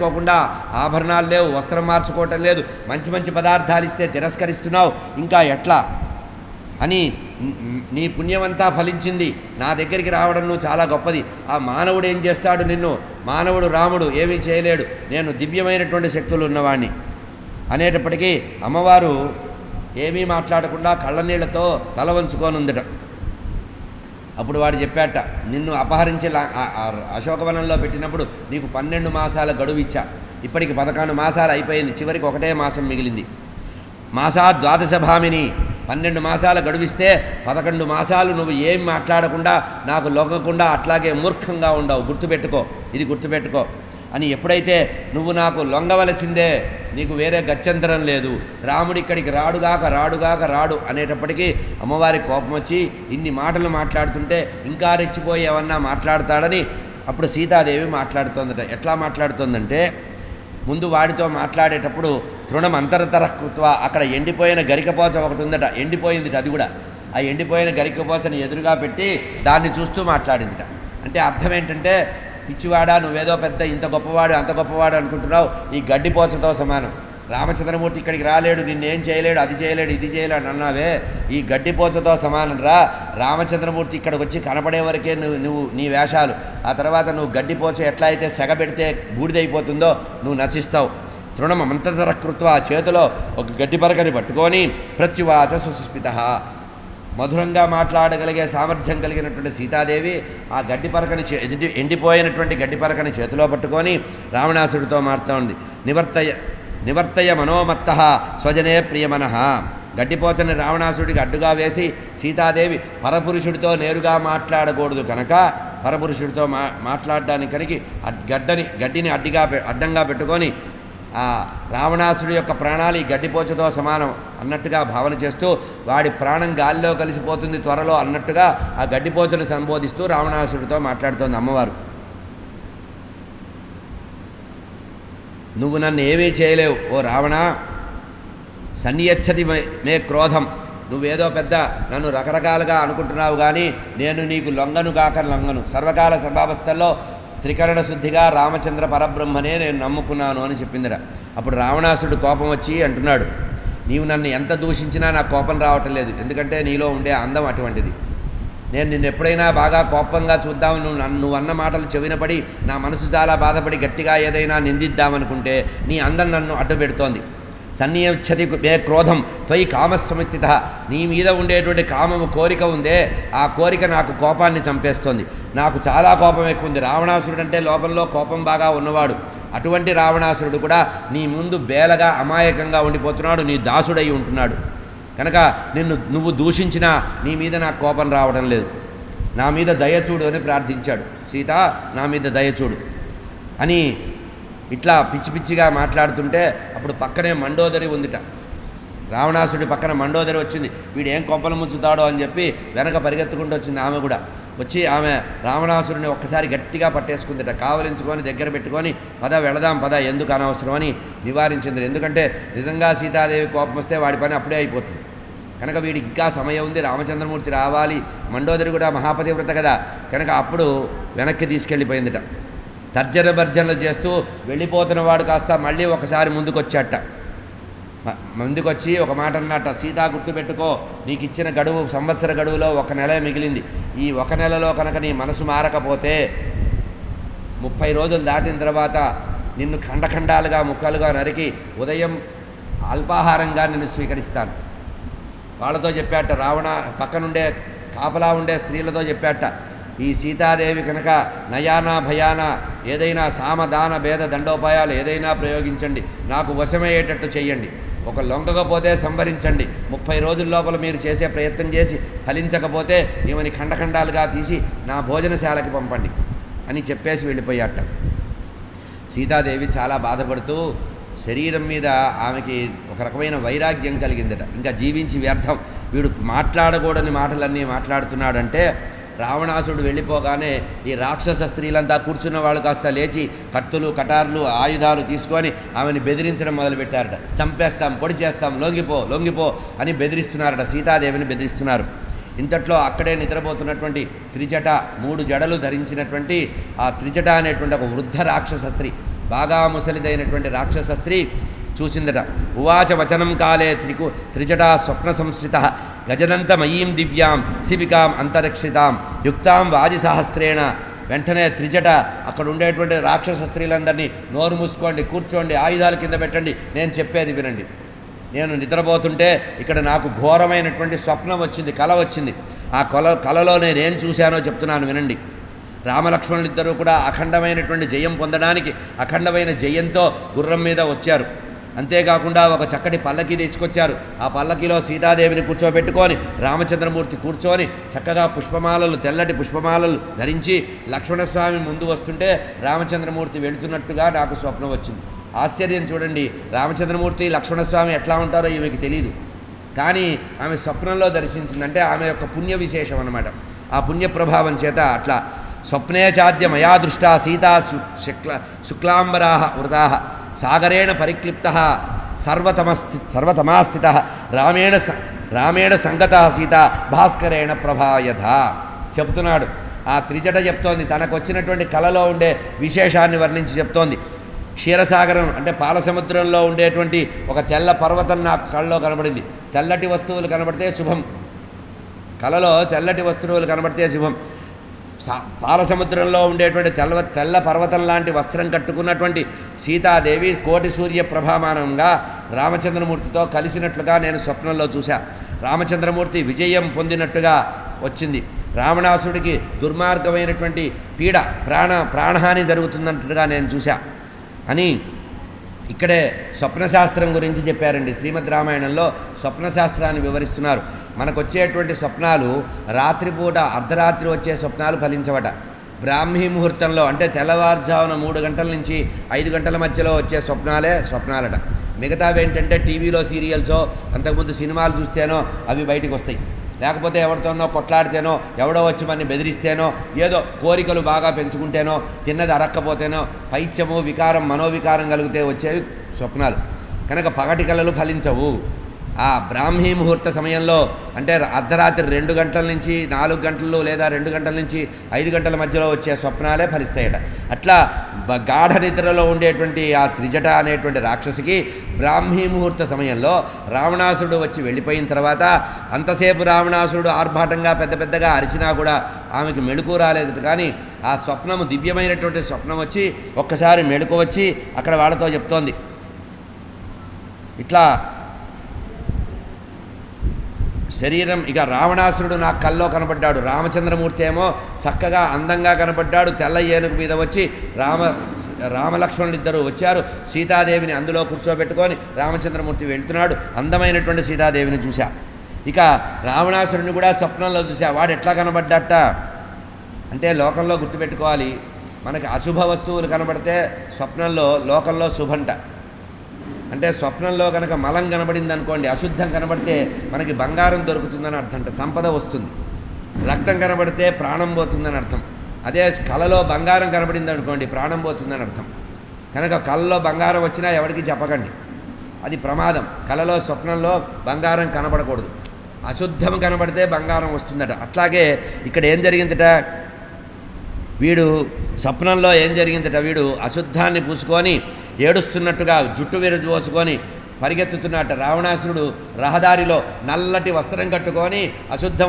చేసుకోకుండా ఆభరణాలు లేవు వస్త్రం మార్చుకోవటం లేదు. మంచి మంచి పదార్థాలు ఇస్తే తిరస్కరిస్తున్నావు. ఇంకా ఎట్లా? అని నీ పుణ్యమంతా ఫలించింది. నా దగ్గరికి రావడం నువ్వు చాలా గొప్పది. ఆ మానవుడు ఏం చేస్తాడు నిన్ను? మానవుడు రాముడు ఏమీ చేయలేడు. నేను దివ్యమైనటువంటి శక్తులు ఉన్నవాణ్ణి. అనేటప్పటికీ అమ్మవారు ఏమీ మాట్లాడకుండా కళ్ళనీళ్ళతో తల వంచుకోనుందట అప్పుడు వాడు చెప్పాట నిన్ను అపహరించి లా- అశోకవనంలో పెట్టినప్పుడు నీకు పన్నెండు మాసాల గడువు ఇచ్చా. ఇప్పటికి పదకొండు మాసాలు అయిపోయింది చివరికి ఒకటే మాసం మిగిలింది. మాసా ద్వాదశ భామిని పన్నెండు మాసాల గడువిస్తే పదకొండు మాసాలు నువ్వు ఏం మాట్లాడకుండా నాకు లొంగకుండా అట్లాగే మూర్ఖంగా ఉండవు. గుర్తుపెట్టుకో ఇది గుర్తుపెట్టుకో. అని ఎప్పుడైతే నువ్వు నాకు లొంగవలసిందే నీకు వేరే గత్యంతరం లేదు. రాముడు ఇక్కడికి రాడుగాక రాడుగాక రాడు అనేటప్పటికీ అమ్మవారి కోపం వచ్చి ఇన్ని మాటలు మాట్లాడుతుంటే ఇంకా రెచ్చిపోయి ఏమన్నా మాట్లాడతాడని అప్పుడు సీతాదేవి మాట్లాడుతోందట. ఎట్లా మాట్లాడుతోందంటే ముందు వాడితో మాట్లాడేటప్పుడు తృణం అంతరతర కృత్వ అక్కడ ఎండిపోయిన గరికపోచ ఒకటి ఉందట. ఎండిపోయిందిట అది కూడా. ఆ ఎండిపోయిన గరికపోచని ఎదురుగా పెట్టి దాన్ని చూస్తూ మాట్లాడిందిట. అంటే అర్థం ఏంటంటే పిచ్చివాడా నువ్వేదో పెద్ద ఇంత గొప్పవాడు అంత గొప్పవాడు అనుకుంటున్నావు ఈ గడ్డిపోచతో సమానం. రామచంద్రమూర్తి ఇక్కడికి రాలేడు నిన్నేం చేయలేడు అది చేయలేడు ఇది చేయలేడు అన్నావే ఈ గడ్డిపోచతో సమానం రా. రామచంద్రమూర్తి ఇక్కడికి వచ్చి కనపడే వరకే నువ్వు నువ్వు నీ వేషాలు. ఆ తర్వాత నువ్వు గడ్డిపోచ ఎట్లా అయితే సెగ పెడితే బూడిదైపోతుందో నువ్వు నశిస్తావు. తృణం కృత్వ ఆ చేతిలో ఒక గడ్డి పరకని పట్టుకొని ప్రత్యువాచ సుస్మిత మధురంగా మాట్లాడగలిగే సామర్థ్యం కలిగినటువంటి సీతాదేవి ఆ గడ్డి పరకని చే ఎండి ఎండిపోయినటువంటి గడ్డి పరకని చేతిలో పట్టుకొని రావణాసుడితో మారుతోంది నివర్తయ నివర్తయ మనోమత్త స్వజనే ప్రియమన. గడ్డిపోచని రావణాసుడికి అడ్డుగా వేసి సీతాదేవి పరపురుషుడితో నేరుగా మాట్లాడకూడదు కనుక పరపురుషుడితో మా మాట్లాడడానికి కనుక గడ్డని గడ్డిని అడ్డిగా పె- అడ్డంగా పెట్టుకొని ఆ రావణాసుడి యొక్క ప్రాణాలు ఈ గడ్డిపోచతో సమానం అన్నట్టుగా భావన చేస్తూ వాడి ప్రాణం గాలిలో కలిసిపోతుంది త్వరలో అన్నట్టుగా ఆ గడ్డిపోచను సంబోధిస్తూ రావణాసుడితో మాట్లాడుతోంది అమ్మవారు. నువ్వు నన్ను ఏమీ చేయలేవు ఓ రావణ. సన్నియచ్చతి మే- క్రోధం. నువ్వేదో పెద్ద నన్ను రకరకాలుగా అనుకుంటున్నావు కానీ నేను నీకు లొంగను గాక లొంగను. సర్వకాల సర్వావస్థల్లో త్రికరణ శుద్ధిగా రామచంద్ర పరబ్రహ్మనే నేను నమ్ముకున్నాను అని చెప్పిందిరా. అప్పుడు రావణాసుడు కోపం వచ్చి అంటున్నాడు నీవు నన్ను ఎంత దూషించినా నా కోపం రావటం లేదు ఎందుకంటే నీలో ఉండే అందం అటువంటిది. నేను నిన్ను ఎప్పుడైనా బాగా కోపంగా చూద్దాం నువ్వు నన్ను అన్న మాటలు చెవినపడి నా మనసు చాలా బాధపడి గట్టిగా ఏదైనా నిందిద్దామనుకుంటే నీ అందం నన్ను అడ్డు పెడుతోంది సన్నియచ్చతి మే క్రోధం త్వయి కామసముత్థిత నీ మీద ఉండేటువంటి కామము కోరిక ఉందే ఆ కోరిక నాకు కోపాన్ని చంపేస్తోంది. నాకు చాలా కోపం ఎక్కువ ఉంది రావణాసురుడు అంటే లోపంలో కోపం బాగా ఉన్నవాడు. అటువంటి రావణాసురుడు కూడా నీ ముందు బేలగా అమాయకంగా ఉండిపోతున్నాడు నీ దాసుడై ఉంటున్నాడు. కనుక నిన్ను నువ్వు దూషించినా నీ మీద నాకు కోపం రావడం లేదు. నా మీద దయచూడు అని ప్రార్థించాడు. సీత నా మీద దయచూడు అని ఇట్లా పిచ్చి పిచ్చిగా మాట్లాడుతుంటే అప్పుడు పక్కనే మండోదరి ఉందిట. రావణాసుడి పక్కన మండోదరి వచ్చింది. వీడు ఏం కొంపలు ముంచుతాడో అని చెప్పి వెనక పరిగెత్తుకుంటూ వచ్చింది ఆమె కూడా. వచ్చి ఆమె రావణాసురుని ఒక్కసారి గట్టిగా పట్టేసుకుందిట. కావలించుకొని దగ్గర పెట్టుకొని పద వెళదాం పద ఎందుకు అనవసరం అని నివారించింది. ఎందుకంటే నిజంగా సీతాదేవి కోపం వస్తే వాడి పని అప్పుడే అయిపోతుంది. కనుక వీడికి ఇంకా సమయం ఉంది. రామచంద్రమూర్తి రావాలి. మండోదరి కూడా మహాపతివ్రత కదా. కనుక అప్పుడు వెనక్కి తీసుకెళ్ళిపోయిందిట. తర్జన భర్జనలు చేస్తూ వెళ్ళిపోతున్న వాడు కాస్త మళ్ళీ ఒకసారి ముందుకొచ్చాట. ముందుకొచ్చి ఒక మాట అన్నట్ట సీతా గుర్తుపెట్టుకో నీకు ఇచ్చిన గడువు సంవత్సర గడువులో ఒక నెల మిగిలింది. ఈ ఒక నెలలో కనుక నీ మనసు మారకపోతే ముప్పై రోజులు దాటిన తర్వాత నిన్ను ఖండఖండాలుగా ముక్కలుగా నరికి ఉదయం అల్పాహారంగా నిన్ను స్వీకరిస్తాను. వాళ్ళతో చెప్పాట రావణ పక్కనుండే కాపలా ఉండే స్త్రీలతో చెప్పాట ఈ సీతాదేవి కనుక నయానా భయాన ఏదైనా సామదాన భేద దండోపాయాలు ఏదైనా ప్రయోగించండి. నాకు వశమయ్యేటట్టు చేయండి ఒక లొంగకపోతే సంవరించండి. ముప్పై రోజుల లోపల మీరు చేసే ప్రయత్నం చేసి ఫలించకపోతే ఈమెని ఖండఖండాలుగా తీసి నా భోజనశాలకి పంపండి అని చెప్పేసి వెళ్ళిపోయాట. సీతాదేవి చాలా బాధపడుతూ శరీరం మీద ఆమెకి ఒక రకమైన వైరాగ్యం కలిగిందట. ఇంకా జీవించి వ్యర్థం. వీడు మాట్లాడకూడని మాటలన్నీ మాట్లాడుతున్నాడంటే రావణాసుడు వెళ్ళిపోగానే ఈ రాక్షస స్త్రీలంతా కూర్చున్న వాళ్ళు కాస్త లేచి కత్తులు కటార్లు ఆయుధాలు తీసుకొని ఆమెని బెదిరించడం మొదలుపెట్టారట. చంపేస్తాం పొడి చేస్తాం లొంగిపో లొంగిపో అని బెదిరిస్తున్నారట. సీతాదేవిని బెదిరిస్తున్నారు. ఇంతట్లో అక్కడే నిద్రపోతున్నటువంటి త్రిజట మూడు జడలు ధరించినటువంటి ఆ త్రిజట అనేటువంటి ఒక వృద్ధ రాక్షస స్త్రీ బాగా ముసలిదైనటువంటి రాక్షస స్త్రీ చూసిందట. ఉవాచ వచనం కాలే త్రికు త్రిజటా స్వప్న సంశ్రిత గజదంతమయీం దివ్యాం శిబికాం అంతరక్షితాం యుక్తాం వాజిసహస్రేణ. వెంటనే త్రిజట అక్కడ ఉండేటువంటి రాక్షస స్త్రీలందరినీ నోరు మూసుకోండి కూర్చోండి ఆయుధాల కింద పెట్టండి నేను చెప్పేది వినండి. నేను నిద్రపోతుంటే ఇక్కడ నాకు ఘోరమైనటువంటి స్వప్నం వచ్చింది కల వచ్చింది. ఆ కల కలలో నేనేం చూశానో చెప్తున్నాను వినండి. రామలక్ష్మణులిద్దరూ కూడా అఖండమైనటువంటి జయం పొందడానికి అఖండమైన జయంతో గుర్రం మీద వచ్చారు. అంతేకాకుండా ఒక చక్కటి పల్లకి తీసుకొచ్చారు. ఆ పల్లకిలో సీతాదేవిని కూర్చోబెట్టుకొని రామచంద్రమూర్తి కూర్చొని చక్కగా పుష్పమాలలు తెల్లటి పుష్పమాలలు ధరించి లక్ష్మణస్వామి ముందు వస్తుంటే రామచంద్రమూర్తి వెళుతున్నట్టుగా నాకు స్వప్నం వచ్చింది. ఆశ్చర్యం చూడండి రామచంద్రమూర్తి లక్ష్మణస్వామి ఎట్లా ఉంటారో ఈమెకి తెలియదు కానీ ఆమె స్వప్నంలో దర్శించిందంటే ఆమె యొక్క పుణ్య విశేషం అన్నమాట. ఆ పుణ్య ప్రభావం చేత అట్లా స్వప్నే చాద్య మయా దృష్టా సీతా శుక్ల శుక్లాంబరా వృతా సాగరేణ పరిక్లిప్త సర్వతమస్థి సర్వతమాస్థిత రామేణ స- రామేణ సంగత సీత భాస్కరేణ ప్రభాయథ. చెప్తున్నాడు. ఆ త్రిజట చెప్తోంది. తనకు వచ్చినటువంటి కళలో ఉండే విశేషాన్ని వర్ణించి చెప్తోంది. క్షీరసాగరం అంటే పాల సముద్రంలో ఉండేటువంటి ఒక తెల్ల పర్వతం నాకు కళ్ళలో కనబడింది. తెల్లటి వస్తువులు కనబడితే శుభం. కలలో తెల్లటి వస్తువులు కనబడితే శుభం. సా- ఉండేటువంటి తెల్ల తెల్ల పర్వతం లాంటి వస్త్రం కట్టుకున్నటువంటి సీతాదేవి కోటి సూర్య ప్రభామానంగా రామచంద్రమూర్తితో కలిసినట్లుగా నేను స్వప్నంలో చూశా. రామచంద్రమూర్తి విజయం పొందినట్టుగా వచ్చింది. రావణాసుడికి దుర్మార్గమైనటువంటి పీడ ప్రాణ ప్రాణహాని జరుగుతున్నట్టుగా నేను చూశా. అని ఇక్కడే స్వప్నశాస్త్రం గురించి చెప్పారండి. శ్రీమద్ రామాయణంలో స్వప్నశాస్త్రాన్ని వివరిస్తున్నారు. మనకు వచ్చేటువంటి స్వప్నాలు రాత్రిపూట అర్ధరాత్రి వచ్చే స్వప్నాలు ఫలించవట. బ్రాహ్మీ ముహూర్తంలో అంటే తెల్లవారుజామున మూడు గంటల నుంచి ఐదు గంటల మధ్యలో వచ్చే స్వప్నాలే స్వప్నాలట. మిగతావి ఏంటంటే టీవీలో సీరియల్సో అంతకుముందు సినిమాలు చూస్తేనో అవి బయటికి వస్తాయి లేకపోతే ఎవరితోనో కొట్లాడితేనో ఎవడో వచ్చి మనని బెదిరిస్తేనో ఏదో కోరికలు బాగా పెంచుకుంటేనో తిన్నది అరక్కపోతేనో పైత్యము వికారం మనోవికారం కలిగితే వచ్చేవి స్వప్నాలు. కనుక పగటి కళలు ఫలించవు. ఆ బ్రాహ్మీ ముహూర్త సమయంలో అంటే అర్ధరాత్రి రెండు గంటల నుంచి నాలుగు గంటలు లేదా రెండు గంటల నుంచి ఐదు గంటల మధ్యలో వచ్చే స్వప్నాలే ఫలిస్తాయట. అట్లా గాఢ నిద్రలో ఉండేటువంటి ఆ త్రిజట అనేటువంటి రాక్షసికి బ్రాహ్మీ ముహూర్త సమయంలో రావణాసురుడు వచ్చి వెళ్ళిపోయిన తర్వాత అంతసేపు రావణాసురుడు ఆర్భాటంగా పెద్ద పెద్దగా అరిచినా కూడా ఆమెకు మెళుకు రాలేదు. కానీ ఆ స్వప్నము దివ్యమైనటువంటి స్వప్నం వచ్చి ఒక్కసారి మెళుకు వచ్చి అక్కడ వాళ్ళతో చెప్తోంది. ఇట్లా శరీరం ఇక రావణాసురుడు నా కల్లో కనపడ్డాడు. రామచంద్రమూర్తి ఏమో చక్కగా అందంగా కనపడ్డాడు. తెల్ల ఏనుగు మీద వచ్చి రామ రామలక్ష్మణులు ఇద్దరు వచ్చారు. సీతాదేవిని అందులో కూర్చోబెట్టుకొని రామచంద్రమూర్తి వెళ్తున్నాడు. అందమైనటువంటి సీతాదేవిని చూశా. ఇక రావణాసురుని కూడా స్వప్నంలో చూశా. వాడు ఎట్లా కనబడ్డట అంటే లోకంలో గుర్తుపెట్టుకోవాలి. మనకి అశుభ వస్తువులు కనబడితే స్వప్నంలో లోకంలో శుభంట. అంటే స్వప్నంలో కనుక మలం కనబడింది అనుకోండి అశుద్ధం కనబడితే మనకి బంగారం దొరుకుతుందని అర్థం సంపద వస్తుంది. రక్తం కనబడితే ప్రాణం పోతుందని అర్థం. అదే కళలో బంగారం కనబడింది అనుకోండి ప్రాణం పోతుందని అర్థం. కనుక కళలో బంగారం వచ్చినా ఎవరికి చెప్పకండి. అది ప్రమాదం. కళలో స్వప్నంలో బంగారం కనబడకూడదు. అశుద్ధం కనబడితే బంగారం వస్తుందట. అట్లాగే ఇక్కడ ఏం జరిగిందట? వీడు స్వప్నంలో ఏం జరిగిందట? వీడు అశుద్ధాన్ని పూసుకొని ఏడుస్తున్నట్టుగా జుట్టు విరజోసుకొని పరిగెత్తుతున్నట్టు రావణాసురుడు రహదారిలో నల్లటి వస్త్రం కట్టుకొని అశుద్ధం